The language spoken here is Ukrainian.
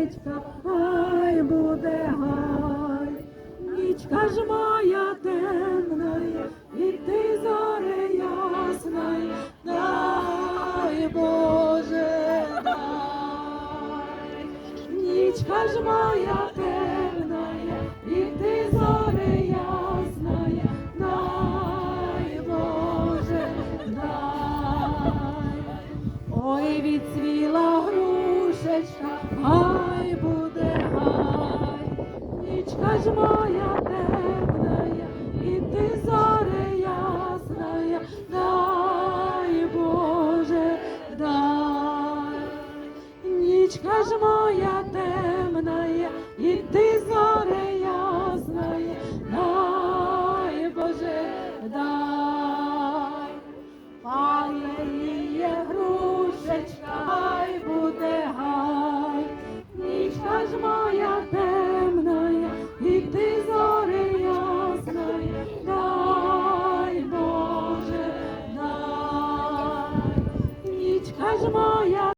річечка, хай буде гай, нічка ж моя темна, і ти зоре ясна, дай Боже, дай, нічка ж моя темна, і ти зоре ясна, дай Боже, дай. Ой, відцвіла грушечка, хай буде гай, нічка ж моя темна, і ти зоре ясна, дай Боже, дай. Нічка ж моя темна, і ти зоре Боже,